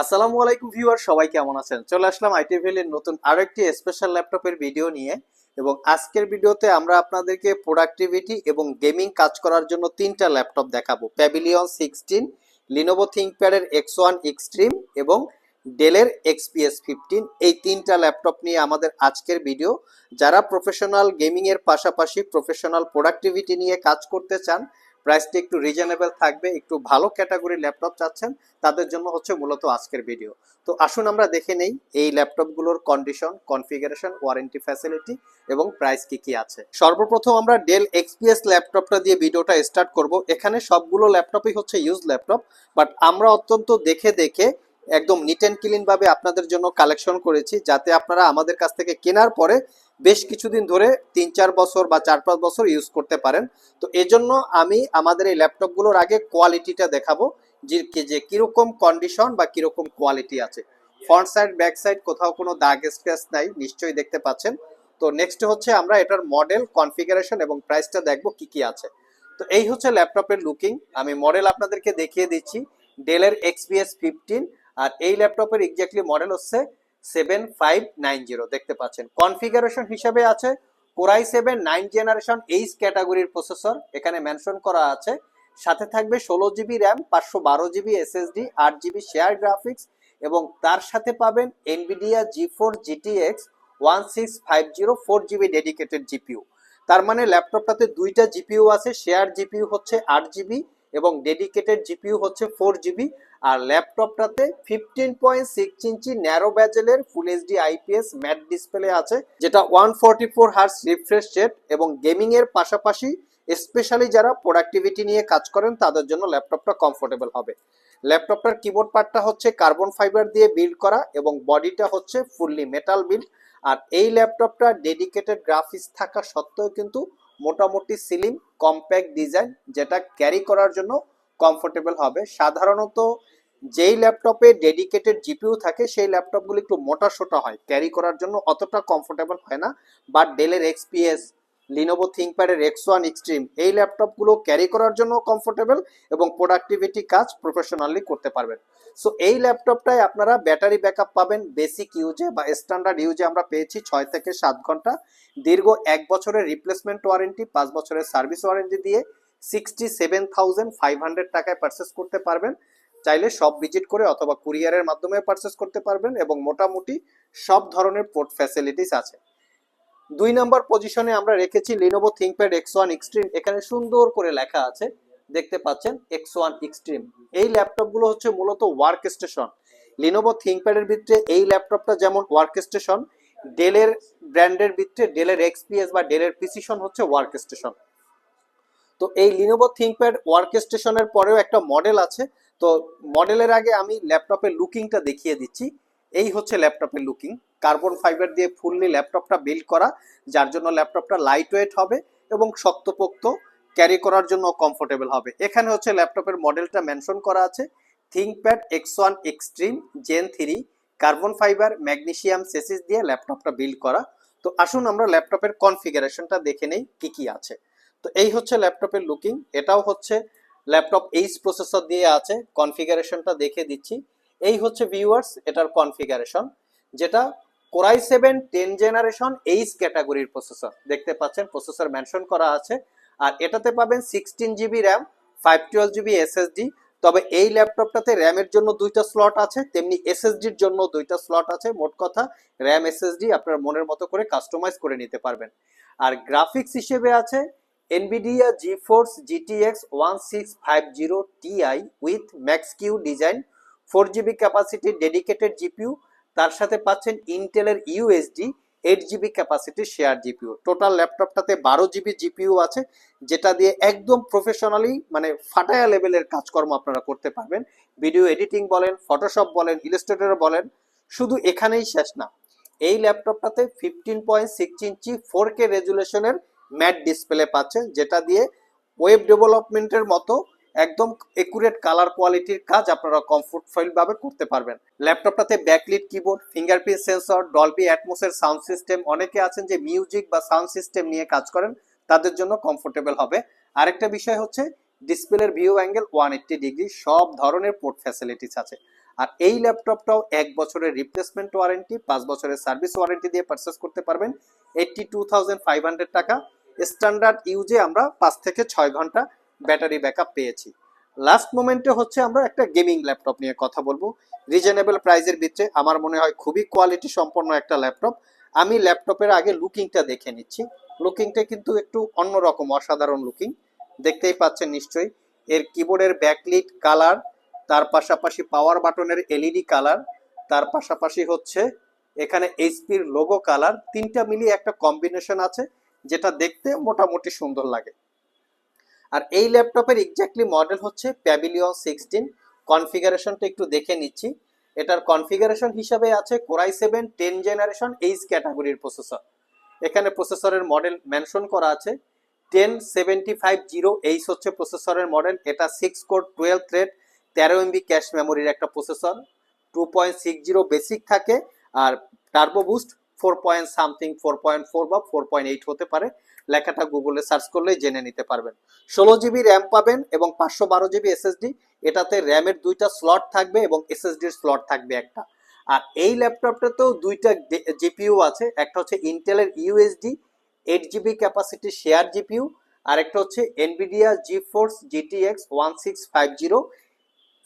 আসসালামু আলাইকুম ভিউয়ার, সবাই কেমন আছেন? চলে আসলাম আইটি ভ্যালির নতুন আরেকটি স্পেশাল ল্যাপটপের ভিডিও নিয়ে এবং আজকের ভিডিওতে আমরা আপনাদেরকে প্রোডাক্টিভিটি এবং গেমিং কাজ করার জন্য তিনটা ল্যাপটপ দেখাবো। প্যাভিলিয়ন সিক্সটিন লিনোভো থিঙ্কপ্যাডের এক্স ওয়ান এক্সট্রিম এবং ডেলের এক্সপিএস ফিফটিন এই তিনটা ল্যাপটপ নিয়ে আমাদের আজকের ভিডিও যারা প্রফেশনাল গেমিং এর পাশাপাশি প্রফেশনাল প্রোডাক্টিভিটি নিয়ে কাজ করতে চান প্রাইসটা একটু রিজনেবল থাকবে, একটু ভালো ক্যাটাগরি ল্যাপটপ চাচ্ছেন, তাদের জন্য হচ্ছে মূলত আজকের ভিডিও তো আসুন আমরা দেখে নেই এই ল্যাপটপগুলোর কন্ডিশন কনফিগারেশন ওয়ারেন্টি ফ্যাসিলিটি এবং প্রাইস কি কি আছে। সর্বপ্রথম আমরা ডেল এক্সপিএস ল্যাপটপটা দিয়ে ভিডিওটা স্টার্ট করব। এখানে সবগুলো ল্যাপটপই হচ্ছে ইউজ ল্যাপটপ বাট আমরা অত্যন্ত দেখে দেখে একদম নিট অ্যান্ড ক্লিন ভাবে আপনাদের জন্য কালেকশন করেছি, যাতে আপনারা আমাদের কাছ থেকে কেনার পরে বেশ কিছুদিন ধরে তিন চার বছর বা চার পাঁচ বছর ইউজ করতে পারেন। তো এজন্য আমি আমাদের এই ল্যাপটপগুলোর আগে কোয়ালিটিটা দেখাবো, যে যে কীরকম কন্ডিশন বা কীরকম কোয়ালিটি আছে। ফ্রন্ট সাইড ব্যাক সাইড কোথাও কোনো দাগ স্ক্র্যাচ নাই, নিশ্চয়ই দেখতে পাচ্ছেন। তো নেক্সট হচ্ছে আমরা এটার মডেল কনফিগারেশন এবং প্রাইসটা দেখব কি কি আছে। তো এই হচ্ছে ল্যাপটপের লুকিং আমি মডেল আপনাদেরকে দেখিয়ে দিচ্ছি। ডেলের এক্সপিএস ফিফটিন আর এই ল্যাপটপের এক্স্যাক্টলি মডেল হচ্ছে সেভেন ফাইভ নাইন জিরো দেখতে পাচ্ছেন। কনফিগারেশন হিসাবে আছে core i seven nine generation H ক্যাটাগরির প্রসেসর এখানে মেনশন করা আছে। সাথে থাকবে ষোলো জিবি র্যাম পাঁচশো বারো জিবি এসএসডি আট জিবি শেয়ার গ্রাফিক্স এবং তার সাথে পাবেন Nvidia GeForce GTX one six five zero four GB dedicated GPU তার মানে ল্যাপটপটাতে দুইটা জিপিউ আছে শেয়ার জিপিউ হচ্ছে আট জিবি এবং ডেডিকেটেড জিপিউ হচ্ছে ফোর জিবি আর ল্যাপটপটাতে fifteen point six inch narrow ব্যাজেলের full HD IPS matte display আছে, যেটা one forty four hertz refresh rate এবং গেমিং এর পাশাপাশি স্পেশালি যারা প্রোডাক্টিভিটি নিয়ে কাজ করেন, তাদের জন্য ল্যাপটপটা কমফোর্টেবল হবে। ল্যাপটপটার কিবোর্ড পার্টটা হচ্ছে কার্বন ফাইবার দিয়ে বিল্ড করা এবং বডিটা হচ্ছে ফুললি মেটাল বিল্ড আর এই ল্যাপটপটা ডেডিকেটেড গ্রাফিক্স থাকা সত্ত্বেও কিন্তু মোটামুটি সিলিম কম্প্যাক্ট ডিজাইন যেটা ক্যারি করার জন্য কমফোর্টেবল হবে। সাধারণত যেই ল্যাপটপে ডেডিকেটেড জিপিইউ থাকে, সেই ল্যাপটপগুলো একটু মোটা সোটা হয়। ক্যারি করার জন্য অতটা কমফোর্টেবল হয় না। বাট ডেলের এক্সপিএস লিনোভো থিঙ্কপ্যাডের এক্স ওয়ান এক্সট্রিম এই ল্যাপটপগুলো ক্যারি করার জন্য কমফোর্টেবল এবং প্রোডাক্টিভিটি কাজ প্রফেশনালি করতে পারবেন। সো এই ল্যাপটপটায় আপনারা ব্যাটারি ব্যাকআপ পাবেন বেসিক ইউজে বা স্ট্যান্ডার্ড ইউজে আমরা পেয়েছি ছয় থেকে সাত ঘণ্টা। দীর্ঘ এক বছরের রিপ্লেসমেন্ট ওয়ারেন্টি পাঁচ বছরের সার্ভিস ওয়ারেন্টি দিয়ে। Sixty seven thousand five hundred টাকায় পারচেস করতে পারবেন। চাইলে সব ভিজিট করে অথবা কুরিয়ারের মাধ্যমে পারচেস করতে পারবেন এবং মোটামুটি সব ধরনের পোর্ট ফ্যাসিলিটিস আছে। দুই নম্বর পজিশনে আমরা রেখেছি Lenovo ThinkPad X one Extreme এখানে সুন্দর করে লেখা আছে, দেখতে পাচ্ছেন এক্স ওয়ান এক্সট্রিম এই ল্যাপটপগুলো হচ্ছে মূলত ওয়ার্ক স্টেশন লিনোভো থিঙ্কপ্যাডের ভিতরে এই ল্যাপটপটা যেমন ওয়ার্ক স্টেশন ডেলের ব্র্যান্ডের ভিতরে ডেলের এক্সপিএস বা ডেলের প্রিসিশন হচ্ছে ওয়ার্ক স্টেশন তো এই লিনোভো থিঙ্কপ্যাড ওয়ার্ক স্টেশনের পরেও একটা মডেল আছে। তো মডেলের আগে আমি ল্যাপটপের লুকিংটা দেখিয়ে দিচ্ছি। এই হচ্ছে ল্যাপটপের লুকিং কার্বন ফাইবার দিয়ে ফুললি ল্যাপটপটা বিল্ড করা, যার জন্য ল্যাপটপটা লাইট ওয়েট হবে এবং শক্তপোক্ত ক্যারি করার জন্য কমফোর্টেবল হবে। এখানে হচ্ছে ল্যাপটপের মডেলটা মেনশন করা আছে। ThinkPad X one Extreme Gen three carbon fibre magnesium chassis দিয়ে ল্যাপটপটা বিল্ড করা। তো আসুন আমরা ল্যাপটপের কনফিগারেশনটা দেখে নেই, কি কি আছে। তো এই হচ্ছে ল্যাপটপের লুকিং এটাও হচ্ছে ল্যাপটপ এইচ প্রসেসর দিয়ে আছে কনফিগারেশনটা দেখে দিচ্ছি। এই হচ্ছে ভিউয়ার্স এটার কনফিগারেশন যেটা core i seven ten generation H ক্যাটাগরির প্রসেসর দেখতে পাচ্ছেন প্রসেসর মেনশন করা আছে। আর এটাতে পাবেন sixteen GB RAM five twelve GB SSD তবে এই ল্যাপটপটাতে র্যামের জন্য দুইটা স্লট আছে, তেমনি এসএসডির জন্য দুইটা স্লট আছে। মোট কথা র্যাম এসএসডি আপনার মনের মতো করে কাস্টমাইজ করে নিতে পারবেন। আর গ্রাফিক্স হিসেবে আছে Nvidia GeForce GTX one six five zero Ti with Max Q design four GB capacity dedicated GPU তার সাথে পাচ্ছেন ইন্টেলের UHD eight GB capacity share GPU total ল্যাপটপটাতে বারো জিবি জিপিউ আছে, যেটা দিয়ে একদম প্রফেশনালি মানে ফাটায়া লেভেলের কাজকর্ম আপনারা করতে পারবেন। ভিডিও এডিটিং বলেন ফটোশপ বলেন ইলাস্ট্রেটর বলেন, শুধু এখানেই শেষ না। এই ল্যাপটপটাতে fifteen point six inch four K রেজুলেশনের matte display পাচ্ছেন যেটা দিয়ে ওয়েব ডেভেলপমেন্টের মতো একদম একুরেট কালার কোয়ালিটির কাজ আপনারা কমফোর্টফুল ভাবে করতে পারবেন। ল্যাপটপটাতে backlit keyboard fingerprint sensor Dolby অ্যাটমোসের sound system অনেকে আছেন যে মিউজিক বা সাউন্ড সিস্টেম নিয়ে কাজ করেন, তাদের জন্য কমফোর্টেবল হবে। আরেকটা বিষয় হচ্ছে ডিসপ্লের view angle one eighty degree সব ধরনের পোর্ট ফ্যাসিলিটিস আছে। আর এই ল্যাপটপটাও এক বছরের রিপ্লেসমেন্ট ওয়ারেন্টি পাঁচ বছরের সার্ভিস ওয়ারেন্টি দিয়ে পারচেস করতে পারবেন। Eighty two thousand five hundred টাকা। স্ট্যান্ডার্ড ইউজে আমরা পাঁচ থেকে ছয় ঘণ্টা ব্যাটারি ব্যাকআপ পেয়েছি। লাস্ট মোমেন্টে হচ্ছে আমরা একটা গেমিং ল্যাপটপ নিয়ে কথা বলব। রিজনেবল প্রাইজের ভিতরে আমার মনে হয় খুবই কোয়ালিটি সম্পন্ন একটা ল্যাপটপ আমি ল্যাপটপের আগে লুকিংটা দেখে নিচ্ছি। লুকিংটা কিন্তু একটু অন্যরকম, অসাধারণ লুকিং দেখতেই পাচ্ছেন নিশ্চয়ই। এর কিবোর্ডের ব্যাকলিট কালার তার পাশাপাশি পাওয়ার বাটনের এলইডি কালার তার পাশাপাশি হচ্ছে এখানে এইচপির লোগো কালার তিনটা মিলিয়ে একটা কম্বিনেশন আছে। যেটা দেখতে মোটামুটি সুন্দর লাগে। আর এই ল্যাপটপের এক্স্যাক্টলি মডেল হচ্ছে প্যাভিলিয়ন সিক্সটিন কনফিগারেশনটা একটু দেখে নিচ্ছি। এটার কনফিগারেশন হিসাবে আছে core i seven ten generation H ক্যাটাগরির প্রসেসর এখানে প্রসেসরের মডেল মেনশন করা আছে। Ten seventy five zero H হচ্ছে প্রসেসরের মডেল এটা সিক্স কোর টুয়েলভ থ্রেড তেরো এমবি ক্যাশ মেমোরির একটা processor two point six zero basic থাকে। আর turbo boost four point something, four point four বা ফোর পয়েন্ট এইট হতে পারে। লেখাটা গুগলে সার্চ করলেই জেনে নিতে পারবেন। ষোলো জিবি র্যাম পাবেন এবং পাঁচশো বারো জিবি এসএসডি। এটাতে র্যামের দুইটা স্লট থাকবে এবং এসএসডির স্লট থাকবে একটা। আর এই ল্যাপটপটাতেও দুইটা জিপিইউ আছে। একটা হচ্ছে ইন্টেলের UHD, eight GB capacity share GPU. আর একটা হচ্ছে Nvidia GeForce GTX one six five zero,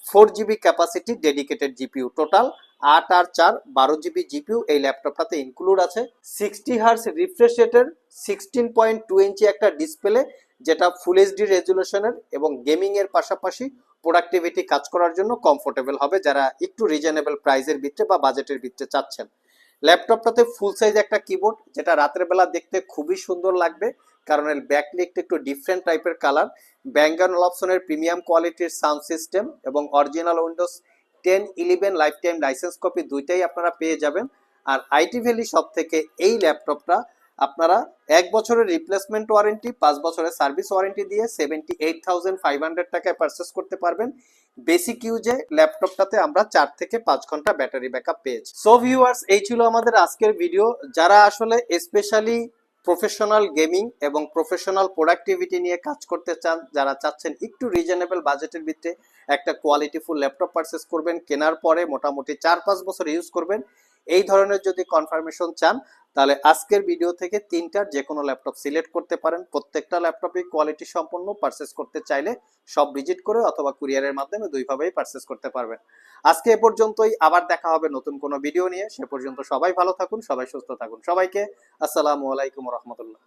four GB capacity dedicated GPU total. আট আর চার, বারো জিবি জিপিইউ এই ল্যাপটপটাতে ইনক্লুড আছে। সিক্সটি হার্স রিফ্রেশ রেটের সিক্সটিন পয়েন্ট টু ইঞ্চি একটা ডিসপ্লে যেটা ফুল এইচডি রেজুলেশনের এবং গেমিং এর পাশাপাশি প্রোডাক্টিভিটি কাজ করার জন্য কমফোর্টেবল হবে যারা একটু রিজনেবল প্রাইসের ভিতরে বা বাজেটের ভিতরে চাচ্ছেন। ল্যাপটপটাতে ফুল সাইজ একটা কিবোর্ড যেটা রাতের বেলা দেখতে খুবই সুন্দর লাগবে, কারণ এর ব্যাকলিকটা একটু ডিফারেন্ট টাইপের কালার ব্যাঙ্গান অপশনের প্রিমিয়াম কোয়ালিটির সাউন্ড সিস্টেম এবং original Windows ten eleven life time licence copy দুইটাই আপনারা পেয়ে যাবেন। আর আইটি ভ্যালি সব থেকে এই ল্যাপটপটা আপনারা এক বছরের রিপ্লেসমেন্ট ওয়ারেন্টি পাঁচ বছরের সার্ভিস ওয়ারেন্টি দিয়ে seventy eight thousand five hundred টাকায় পারচেস করতে পারবেন। বেসিক ইউজে ল্যাপটপটাতে আমরা চার থেকে পাঁচ ঘণ্টা ব্যাটারি ব্যাকআপ পেয়েছি। সো ভিউয়ার্স এই ছিল আমাদের আজকের ভিডিও যারা আসলে স্পেশালি প্রফেশনাল গেমিং এবং প্রফেশনাল প্রোডাক্টিভিটি নিয়ে কাজ করতে চান, যারা চাচ্ছেন একটু রিজনেবল বাজেটের ভিত্তিতে একটা কোয়ালিটিফুল ল্যাপটপ পারচেস করবেন, কেনার পরে মোটামুটি চার পাঁচ বছর ইউজ করবেন এই ধরনের যদি কনফার্মেশন চান, তাহলে আজকের ভিডিও থেকে তিনটার যে কোনো ল্যাপটপ সিলেক্ট করতে পারেন। প্রত্যেকটা ল্যাপটপই কোয়ালিটি সম্পন্ন পারচেস করতে চাইলে সব ভিজিট করে অথবা কুরিয়ারের মাধ্যমে দুইভাবেই পারচেস করতে পারবেন। আজকে এ পর্যন্তই, আবার দেখা হবে নতুন কোনো ভিডিও নিয়ে। সে পর্যন্ত সবাই ভালো থাকুন, সবাই সুস্থ থাকুন। সবাইকে আসসালামু আলাইকুম রহমতুল্লাহ।